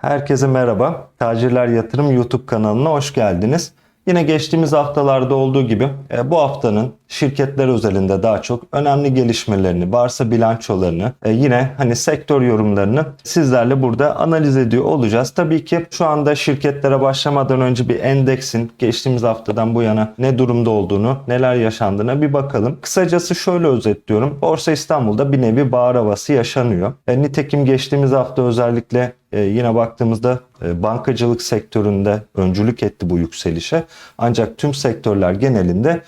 Herkese merhaba. Tacirler Yatırım YouTube kanalına hoş geldiniz. Yine geçtiğimiz haftalarda olduğu gibi e, bu haftanın şirketler özelinde daha çok önemli gelişmelerini, varsa bilançolarını, e, yine hani sektör yorumlarını sizlerle burada analiz ediyor olacağız. Tabii ki şu anda şirketlere başlamadan önce bir endeksin geçtiğimiz haftadan bu yana ne durumda olduğunu, neler yaşandığına bir bakalım. Kısacası şöyle özetliyorum. Borsa İstanbul'da bir nevi bağır havası yaşanıyor. E, nitekim geçtiğimiz hafta özellikle e, yine baktığımızda e, bankacılık sektöründe öncülük etti bu yükselişe. Ancak tüm sektörler genelinde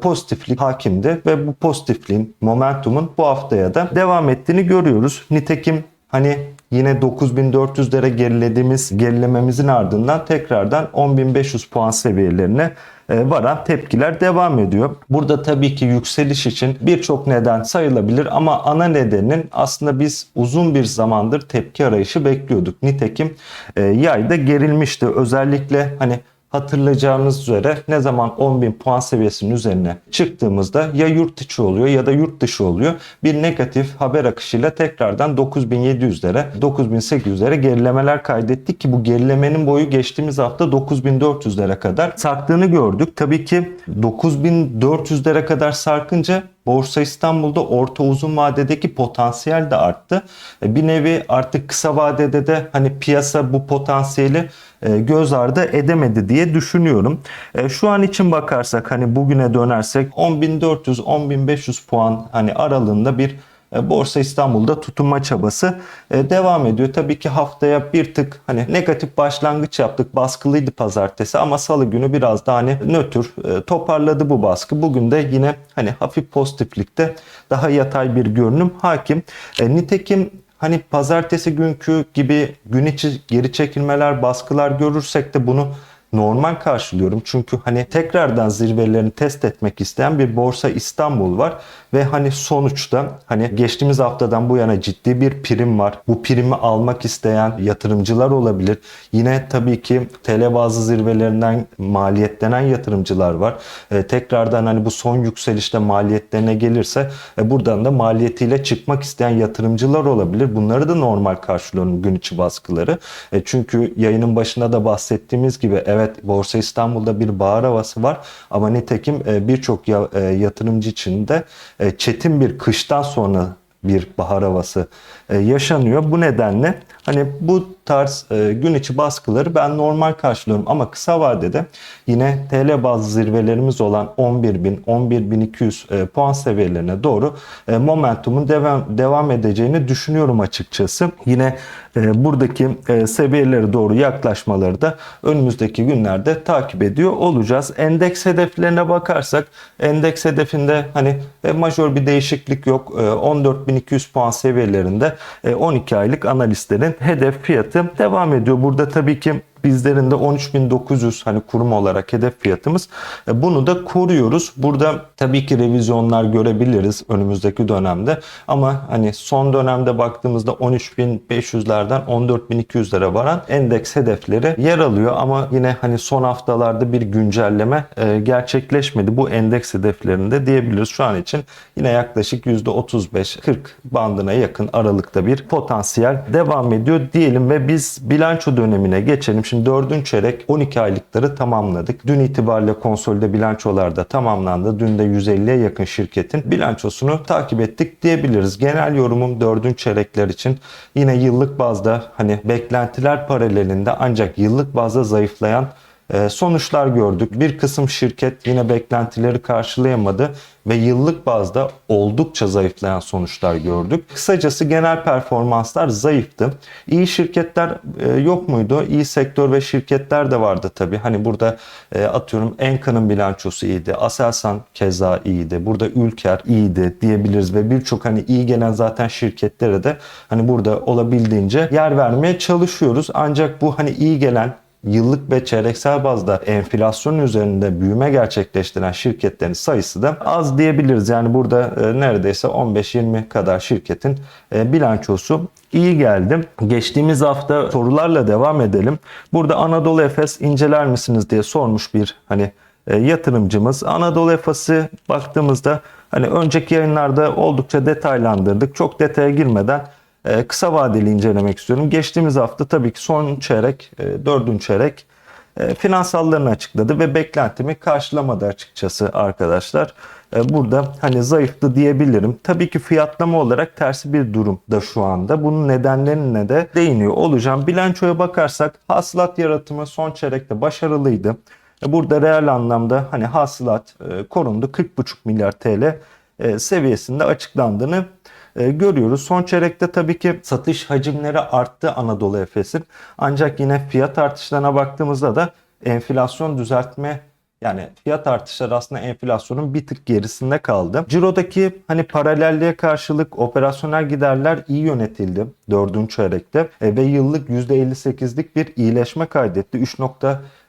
pozitiflik hakimdi ve bu pozitifliğin, momentumun bu haftaya da devam ettiğini görüyoruz. Nitekim hani yine 9400'lere gerilediğimiz gerilememizin ardından tekrardan 10500 puan seviyelerine e, varan tepkiler devam ediyor. Burada tabii ki yükseliş için birçok neden sayılabilir ama ana nedenin aslında biz uzun bir zamandır tepki arayışı bekliyorduk. Nitekim e, yayda gerilmişti. Özellikle hani hatırlayacağınız üzere ne zaman 10.000 puan seviyesinin üzerine çıktığımızda ya yurt içi oluyor ya da yurt dışı oluyor. Bir negatif haber akışıyla tekrardan 9700'lere 9800'lere gerilemeler kaydettik ki bu gerilemenin boyu geçtiğimiz hafta 9400'lere kadar sarktığını gördük. Tabii ki 9400'lere kadar sarkınca Borsa İstanbul'da orta uzun vadedeki potansiyel de arttı. E, Bir nevi artık kısa vadede de hani piyasa bu potansiyeli e, göz ardı edemedi diye düşünüyorum. E, Şu an için bakarsak hani bugüne dönersek 10.400-10.500 puan hani aralığında bir Borsa İstanbul'da tutunma çabası e, devam ediyor. Tabii ki haftaya bir tık hani negatif başlangıç yaptık. Baskılıydı pazartesi ama salı günü biraz daha hani nötr e, toparladı bu baskı. Bugün de yine hani hafif pozitiflikte daha yatay bir görünüm hakim. E, Nitekim hani pazartesi günkü gibi gün içi geri çekilmeler, baskılar görürsek de bunu normal karşılıyorum. Çünkü hani tekrardan zirvelerini test etmek isteyen bir Borsa İstanbul var ve hani sonuçta hani geçtiğimiz haftadan bu yana ciddi bir prim var. Bu primi almak isteyen yatırımcılar olabilir. Yine tabii ki TL bazı zirvelerinden maliyetlenen yatırımcılar var. Ee, tekrardan hani bu son yükselişte maliyetlerine gelirse e, buradan da maliyetiyle çıkmak isteyen yatırımcılar olabilir. Bunları da normal karşılıyorum gün içi baskıları. E, çünkü yayının başında da bahsettiğimiz gibi evet Borsa İstanbul'da bir bağır havası var ama nitekim e, birçok e, yatırımcı için de e, çetin bir kıştan sonra bir bahar havası yaşanıyor. Bu nedenle hani bu tarz e, gün içi baskıları ben normal karşılıyorum ama kısa vadede yine TL bazı zirvelerimiz olan 11.000 11.200 e, puan seviyelerine doğru e, momentumun devam devam edeceğini düşünüyorum açıkçası. Yine e, buradaki e, seviyelere doğru yaklaşmaları da önümüzdeki günlerde takip ediyor olacağız. Endeks hedeflerine bakarsak endeks hedefinde hani e, majör bir değişiklik yok. E, 14.200 puan seviyelerinde e, 12 aylık analistlerin hedef fiyatı devam ediyor. Burada tabii ki bizlerin de 13.900 hani kurum olarak hedef fiyatımız. E, Bunu da koruyoruz. Burada tabii ki revizyonlar görebiliriz önümüzdeki dönemde. Ama hani son dönemde baktığımızda 13.500'lerden 14.200'lere varan endeks hedefleri yer alıyor. Ama yine hani son haftalarda bir güncelleme e, gerçekleşmedi. Bu endeks hedeflerinde diyebiliriz. Şu an için yine yaklaşık %35-40 bandına yakın aralıkta bir potansiyel devam ediyor diyelim ve biz bilanço dönemine geçelim. Şimdi 4. çeyrek 12 aylıkları tamamladık. Dün itibariyle konsolide bilançolar da tamamlandı. Dün de 150'ye yakın şirketin bilançosunu takip ettik diyebiliriz. Genel yorumum 4. çeyrekler için yine yıllık bazda hani beklentiler paralelinde ancak yıllık bazda zayıflayan sonuçlar gördük. Bir kısım şirket yine beklentileri karşılayamadı ve yıllık bazda oldukça zayıflayan sonuçlar gördük. Kısacası genel performanslar zayıftı. İyi şirketler e, yok muydu? İyi sektör ve şirketler de vardı tabii. Hani burada e, atıyorum Enka'nın bilançosu iyiydi. Aselsan keza iyiydi. Burada Ülker iyiydi diyebiliriz ve birçok hani iyi gelen zaten şirketlere de hani burada olabildiğince yer vermeye çalışıyoruz. Ancak bu hani iyi gelen yıllık ve çeyreksel bazda enflasyon üzerinde büyüme gerçekleştiren şirketlerin sayısı da az diyebiliriz. Yani burada e, neredeyse 15-20 kadar şirketin e, bilançosu iyi geldi. Geçtiğimiz hafta sorularla devam edelim. Burada Anadolu Efes inceler misiniz diye sormuş bir hani e, yatırımcımız. Anadolu Efes'i baktığımızda hani önceki yayınlarda oldukça detaylandırdık. Çok detaya girmeden kısa vadeli incelemek istiyorum. Geçtiğimiz hafta tabii ki son çeyrek, e, dördüncü çeyrek e, finansallarını açıkladı ve beklentimi karşılamadı açıkçası arkadaşlar. E, burada hani zayıftı diyebilirim. Tabii ki fiyatlama olarak tersi bir durumda şu anda. Bunun nedenlerine de değiniyor olacağım. Bilançoya bakarsak hasılat yaratımı son çeyrekte başarılıydı. Burada reel anlamda hani hasılat korundu 40,5 milyar TL seviyesinde açıklandığını e, görüyoruz. Son çeyrekte tabii ki satış hacimleri arttı Anadolu Efes'in. Ancak yine fiyat artışlarına baktığımızda da enflasyon düzeltme yani fiyat artışları aslında enflasyonun bir tık gerisinde kaldı. Ciro'daki hani paralelliğe karşılık operasyonel giderler iyi yönetildi dördüncü çeyrekte e, ve yıllık %58'lik bir iyileşme kaydetti.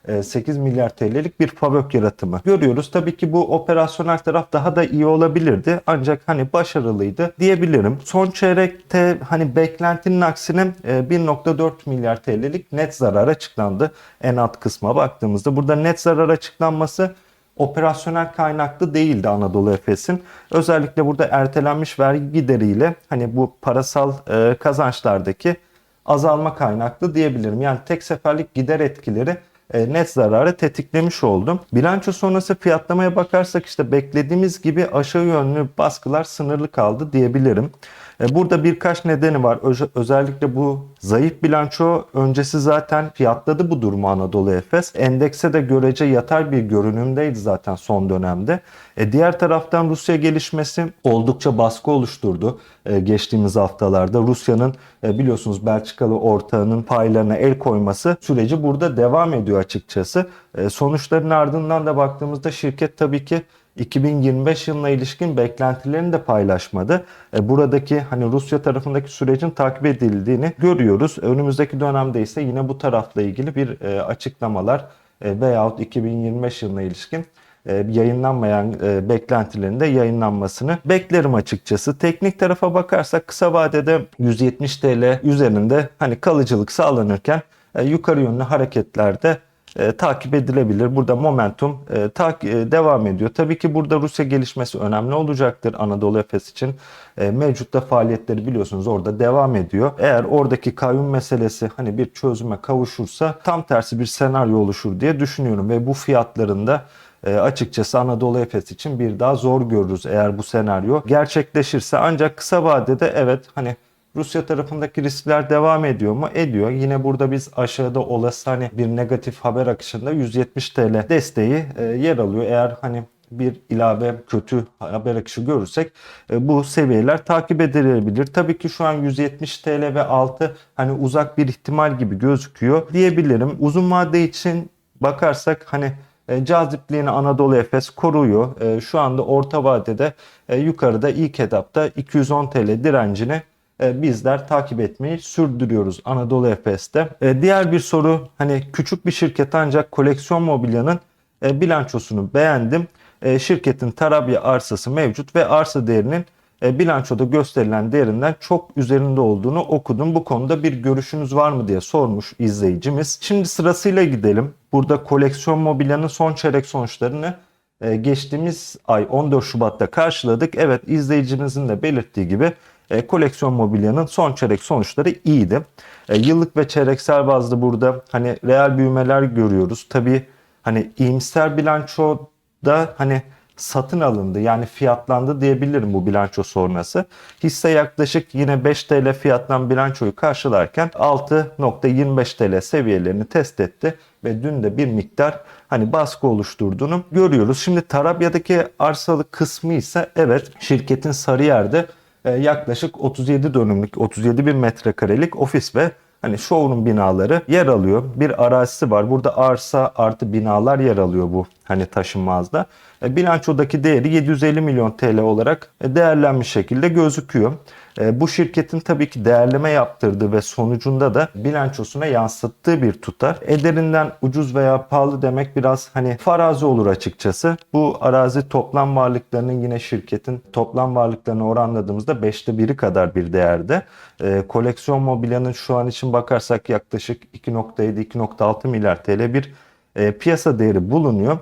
3.8 milyar TL'lik bir FAVÖK yaratımı görüyoruz. Tabii ki bu operasyonel taraf daha da iyi olabilirdi. Ancak hani başarılıydı diyebilirim. Son çeyrekte hani beklentinin aksine e, 1.4 milyar TL'lik net zarar açıklandı. En alt kısma baktığımızda burada net zarar açıklanması operasyonel kaynaklı değildi Anadolu Efes'in. Özellikle burada ertelenmiş vergi gideriyle hani bu parasal e, kazançlardaki azalma kaynaklı diyebilirim. Yani tek seferlik gider etkileri e, net zararı tetiklemiş oldum. Bilanço sonrası fiyatlamaya bakarsak işte beklediğimiz gibi aşağı yönlü baskılar sınırlı kaldı diyebilirim. E, Burada birkaç nedeni var. Öz- Özellikle bu zayıf bilanço öncesi zaten fiyatladı bu durumu Anadolu Efes. Endekse de görece yatay bir görünümdeydi zaten son dönemde. E, diğer taraftan Rusya gelişmesi oldukça baskı oluşturdu e, geçtiğimiz haftalarda. Rusya'nın e, biliyorsunuz Belçikalı ortağının paylarına el koyması süreci burada devam ediyor açıkçası. E, sonuçların ardından da baktığımızda şirket tabii ki 2025 yılına ilişkin beklentilerini de paylaşmadı. E, Buradaki hani Rusya tarafındaki sürecin takip edildiğini görüyoruz. Önümüzdeki dönemde ise yine bu tarafla ilgili bir e, açıklamalar e, veyahut 2025 yılına ilişkin yayınlanmayan beklentilerin de yayınlanmasını beklerim açıkçası. Teknik tarafa bakarsak kısa vadede 170 TL üzerinde hani kalıcılık sağlanırken yukarı yönlü hareketlerde e, takip edilebilir. Burada momentum e, tak- e, devam ediyor. Tabii ki burada Rusya gelişmesi önemli olacaktır Anadolu Efes için. E, mevcutta faaliyetleri biliyorsunuz orada devam ediyor. Eğer oradaki kayyum meselesi hani bir çözüme kavuşursa tam tersi bir senaryo oluşur diye düşünüyorum ve bu fiyatların da e, açıkçası Anadolu Efes için bir daha zor görürüz eğer bu senaryo gerçekleşirse. Ancak kısa vadede evet hani Rusya tarafındaki riskler devam ediyor mu? Ediyor. Yine burada biz aşağıda olası hani bir negatif haber akışında 170 TL desteği e, yer alıyor. Eğer hani bir ilave kötü haber akışı görürsek e, bu seviyeler takip edilebilir. Tabii ki şu an 170 TL ve altı hani uzak bir ihtimal gibi gözüküyor diyebilirim. Uzun vade için bakarsak hani e, cazipliğini Anadolu Efes koruyor. E, Şu anda orta vadede yukarıda ilk etapta 210 TL direncini e, bizler takip etmeyi sürdürüyoruz Anadolu Efes'te. E, Diğer bir soru hani küçük bir şirket ancak koleksiyon mobilyanın e, bilançosunu beğendim. E, Şirketin Tarabya arsası mevcut ve arsa değerinin e, bilançoda gösterilen değerinden çok üzerinde olduğunu okudum. Bu konuda bir görüşünüz var mı diye sormuş izleyicimiz. Şimdi sırasıyla gidelim. Burada koleksiyon mobilyanın son çeyrek sonuçlarını e, geçtiğimiz ay 14 Şubat'ta karşıladık. Evet izleyicimizin de belirttiği gibi e, koleksiyon mobilyanın son çeyrek sonuçları iyiydi. E, yıllık ve çeyreksel bazda burada hani reel büyümeler görüyoruz. Tabii hani iyimser bilançoda hani satın alındı yani fiyatlandı diyebilirim bu bilanço sonrası. Hisse yaklaşık yine 5 TL fiyattan bilançoyu karşılarken 6.25 TL seviyelerini test etti ve dün de bir miktar hani baskı oluşturduğunu görüyoruz. Şimdi Tarabya'daki arsalık kısmı ise evet şirketin Sarıyer'de yaklaşık 37 dönümlük 37 bin metrekarelik ofis ve hani showroom binaları yer alıyor. Bir arazisi var. Burada arsa artı binalar yer alıyor bu hani taşınmazda. E, bilançodaki değeri 750 milyon TL olarak e, değerlenmiş şekilde gözüküyor. E, Bu şirketin tabii ki değerleme yaptırdığı ve sonucunda da bilançosuna yansıttığı bir tutar. Ederinden ucuz veya pahalı demek biraz hani farazi olur açıkçası. Bu arazi toplam varlıklarının yine şirketin toplam varlıklarını oranladığımızda 5'te biri kadar bir değerde. E, koleksiyon mobilyanın şu an için bakarsak yaklaşık 2.7-2.6 milyar TL bir e, piyasa değeri bulunuyor.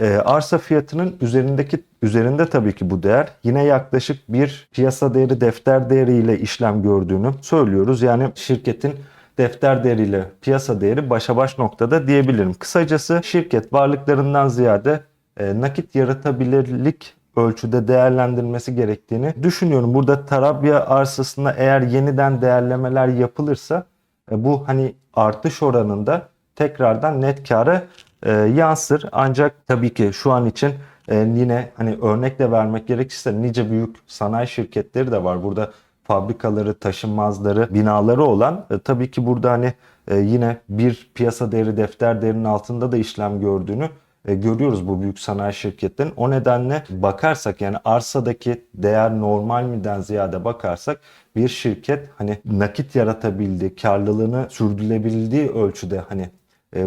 E, arsa fiyatının üzerindeki üzerinde tabii ki bu değer yine yaklaşık bir piyasa değeri defter değeriyle işlem gördüğünü söylüyoruz. Yani şirketin defter değeriyle piyasa değeri başa baş noktada diyebilirim. Kısacası şirket varlıklarından ziyade e, nakit yaratabilirlik ölçüde değerlendirilmesi gerektiğini düşünüyorum. Burada Tarabya arsasında eğer yeniden değerlemeler yapılırsa e, bu hani artış oranında tekrardan net kâra e, yansır. Ancak tabii ki şu an için e, yine hani örnekle vermek gerekirse nice büyük sanayi şirketleri de var. Burada fabrikaları, taşınmazları, binaları olan e, tabii ki burada hani e, yine bir piyasa değeri defter değerinin altında da işlem gördüğünü e, görüyoruz bu büyük sanayi şirketlerin. O nedenle bakarsak yani arsadaki değer normal miden ziyade bakarsak bir şirket hani nakit yaratabildiği, karlılığını sürdürülebildiği ölçüde hani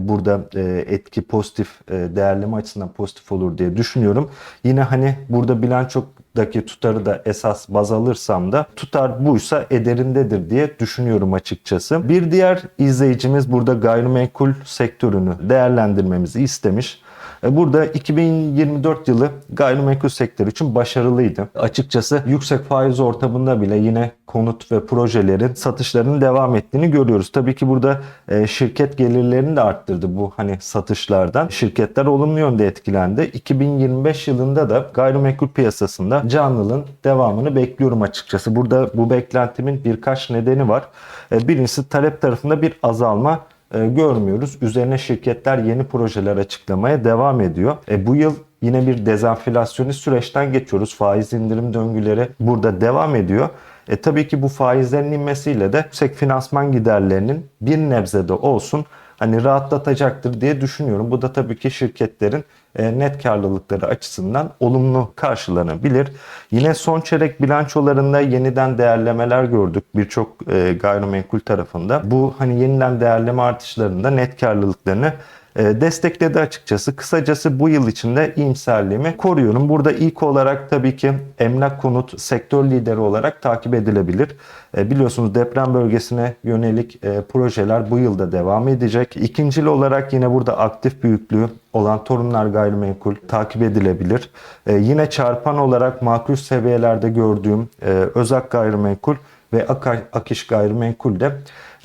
burada e, etki pozitif e, değerleme açısından pozitif olur diye düşünüyorum. Yine hani burada bilançodaki tutarı da esas baz alırsam da tutar buysa ederindedir diye düşünüyorum açıkçası. Bir diğer izleyicimiz burada gayrimenkul sektörünü değerlendirmemizi istemiş. E, Burada 2024 yılı gayrimenkul sektörü için başarılıydı. Açıkçası yüksek faiz ortamında bile yine konut ve projelerin satışlarının devam ettiğini görüyoruz. Tabii ki burada e, şirket gelirlerini de arttırdı bu hani satışlardan. Şirketler olumlu yönde etkilendi. 2025 yılında da gayrimenkul piyasasında canlılığın devamını bekliyorum açıkçası. Burada bu beklentimin birkaç nedeni var. E, Birincisi talep tarafında bir azalma e, görmüyoruz. Üzerine şirketler yeni projeler açıklamaya devam ediyor. E, bu yıl yine bir dezenflasyonist süreçten geçiyoruz. Faiz indirim döngüleri burada devam ediyor. E, tabii ki bu faizlerin inmesiyle de yüksek finansman giderlerinin bir nebze de olsun hani rahatlatacaktır diye düşünüyorum. Bu da tabii ki şirketlerin net karlılıkları açısından olumlu karşılanabilir. Yine son çeyrek bilançolarında yeniden değerlemeler gördük birçok e, gayrimenkul tarafında. Bu hani yeniden değerleme artışlarında net karlılıklarını e, destekledi açıkçası. Kısacası bu yıl içinde iyimserliğimi koruyorum. Burada ilk olarak tabii ki emlak konut sektör lideri olarak takip edilebilir. E, Biliyorsunuz deprem bölgesine yönelik e, projeler bu yılda devam edecek. İkincil olarak yine burada aktif büyüklüğü olan Torunlar Gayrimenkul takip edilebilir. E, Yine çarpan olarak makul seviyelerde gördüğüm e, Özak Gayrimenkul ve Akiş Gayrimenkul de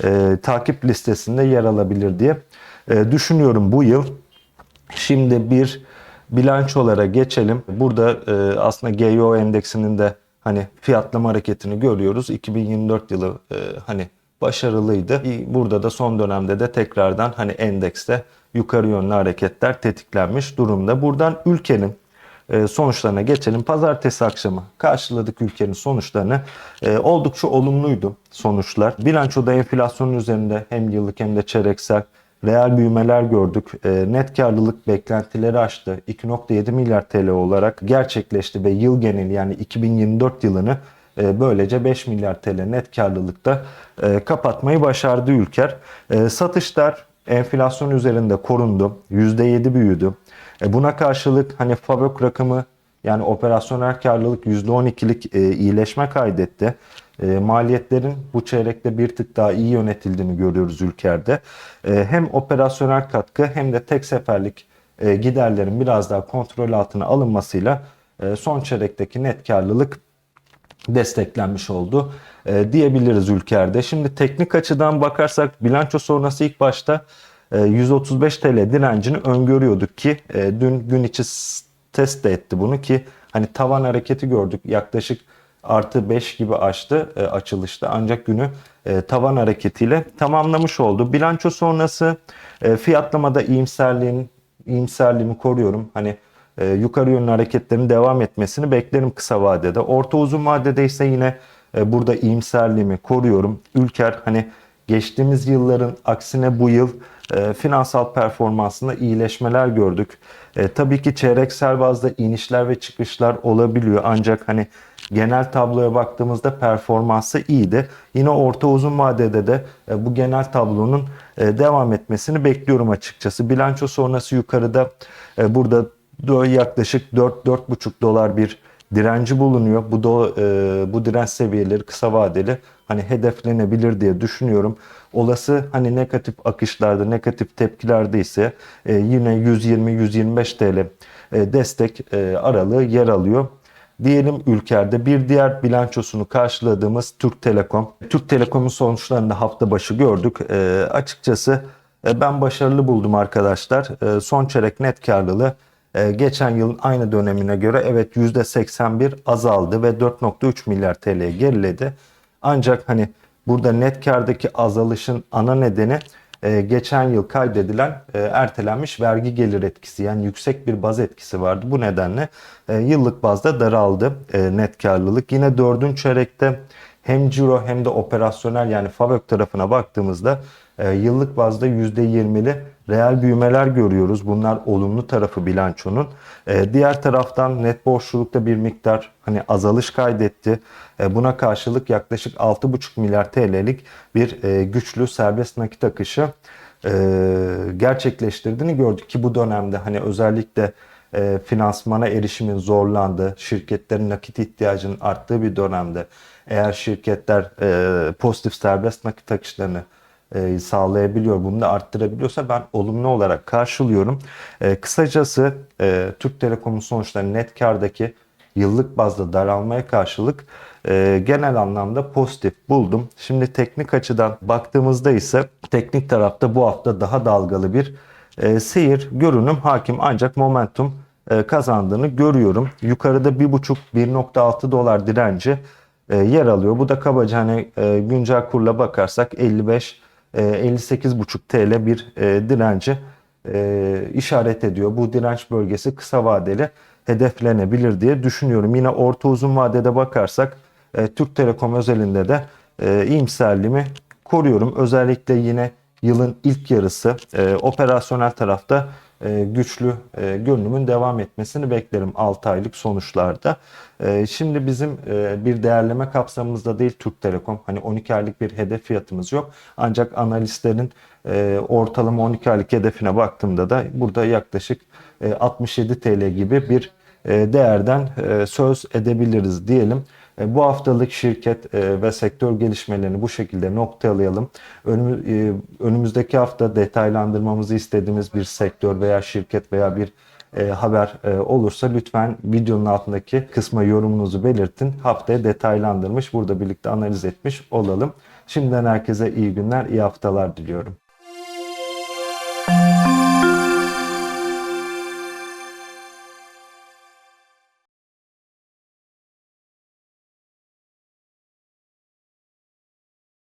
e, takip listesinde yer alabilir diye e, düşünüyorum bu yıl. Şimdi bir bilançolara geçelim. Burada e, aslında GEO endeksinin de hani fiyatlama hareketini görüyoruz. 2024 yılı e, hani başarılıydı. Burada da son dönemde de tekrardan hani endekste yukarı yönlü hareketler tetiklenmiş durumda. Buradan ülkenin e, sonuçlarına geçelim. Pazartesi akşamı karşıladık ülkenin sonuçlarını. Oldukça olumluydu sonuçlar. Bilançoda enflasyonun üzerinde hem yıllık hem de çeyreksel reel büyümeler gördük. E, net karlılık beklentileri aştı. 2.7 milyar TL olarak gerçekleşti ve yıl geneli yani 2024 yılını e, böylece 5 milyar TL net karlılıkta e, kapatmayı başardı Ülker. Satışlar enflasyon üzerinde korundu. %7 büyüdü. Buna karşılık hani FAVÖK rakamı yani operasyonel karlılık %12'lik e, iyileşme kaydetti. E, maliyetlerin bu çeyrekte bir tık daha iyi yönetildiğini görüyoruz ülkede. E, hem operasyonel katkı hem de tek seferlik e, giderlerin biraz daha kontrol altına alınmasıyla e, son çeyrekteki net karlılık desteklenmiş oldu e, diyebiliriz ülkede. Şimdi teknik açıdan bakarsak bilanço sonrası ilk başta e, 135 TL direncini öngörüyorduk ki e, dün gün içi test de etti bunu ki hani tavan hareketi gördük yaklaşık artı 5 gibi açtı e, açılışta ancak günü e, tavan hareketiyle tamamlamış oldu. Bilanço sonrası e, fiyatlamada iyimserliğin iyimserliğimi koruyorum. Hani e, yukarı yönlü hareketlerin devam etmesini beklerim kısa vadede. Orta uzun vadede ise yine e, burada iyimserliğimi koruyorum. Ülker hani geçtiğimiz yılların aksine bu yıl e, finansal performansında iyileşmeler gördük. E, tabii ki çeyreksel bazda inişler ve çıkışlar olabiliyor ancak hani genel tabloya baktığımızda performansı iyiydi. Yine orta uzun vadede de e, bu genel tablonun e, devam etmesini bekliyorum açıkçası. Bilanço sonrası yukarıda e, burada yaklaşık 4-4,5 dolar bir direnci bulunuyor. Bu da e, bu direnç seviyeleri kısa vadeli hani hedeflenebilir diye düşünüyorum. Olası hani negatif akışlarda, negatif tepkilerde ise e, yine 120-125 TL e, destek e, aralığı yer alıyor. Diyelim ülkede bir diğer bilançosunu karşıladığımız Türk Telekom. Türk Telekom'un sonuçlarını hafta başı gördük. E, açıkçası e, ben başarılı buldum arkadaşlar. E, son çeyrek net karlılığı geçen yılın aynı dönemine göre evet %81 azaldı ve 4.3 milyar TL'ye geriledi. Ancak hani burada net kardaki azalışın ana nedeni e, geçen yıl kaydedilen e, ertelenmiş vergi gelir etkisi yani yüksek bir baz etkisi vardı. Bu nedenle e, yıllık bazda daraldı net karlılık. Yine dördüncü çeyrekte hem ciro hem de operasyonel yani FAVÖK tarafına baktığımızda e, yıllık bazda %20'li reel büyümeler görüyoruz. Bunlar olumlu tarafı bilançonun. E, diğer taraftan net borçlulukta bir miktar hani azalış kaydetti. E, buna karşılık yaklaşık 6,5 milyar TL'lik bir e, güçlü serbest nakit akışı e, gerçekleştirdiğini gördük ki bu dönemde hani özellikle e, finansmana erişimin zorlandığı, şirketlerin nakit ihtiyacının arttığı bir dönemde eğer şirketler e, pozitif serbest nakit akışlarını e, sağlayabiliyor, bunu da arttırabiliyorsa ben olumlu olarak karşılıyorum. E, kısacası e, Türk Telekom'un sonuçları net kardaki yıllık bazda daralmaya karşılık e, genel anlamda pozitif buldum. Şimdi teknik açıdan baktığımızda ise teknik tarafta bu hafta daha dalgalı bir e, seyir, görünüm hakim ancak momentum e, kazandığını görüyorum. Yukarıda 1.5-1.6 dolar direnci yer alıyor. Bu da kabaca hani e, güncel kurla bakarsak 55 e, 58.5 TL bir e, direnci e, işaret ediyor. Bu direnç bölgesi kısa vadeli hedeflenebilir diye düşünüyorum. Yine orta uzun vadede bakarsak e, Türk Telekom özelinde de e, iyimserliğimi koruyorum. Özellikle yine yılın ilk yarısı e, operasyonel tarafta e, güçlü e, görünümün devam etmesini beklerim 6 aylık sonuçlarda. E, şimdi bizim e, bir değerleme kapsamımızda değil Türk Telekom. Hani 12 aylık bir hedef fiyatımız yok. Ancak analistlerin e, ortalama 12 aylık hedefine baktığımda da burada yaklaşık e, 67 TL gibi bir e, değerden e, söz edebiliriz diyelim. E, Bu haftalık şirket e, ve sektör gelişmelerini bu şekilde noktalayalım. E, Önümüzdeki hafta detaylandırmamızı istediğimiz bir sektör veya şirket veya bir haber olursa lütfen videonun altındaki kısma yorumunuzu belirtin. Haftaya detaylandırmış, burada birlikte analiz etmiş olalım. Şimdiden herkese iyi günler, iyi haftalar diliyorum.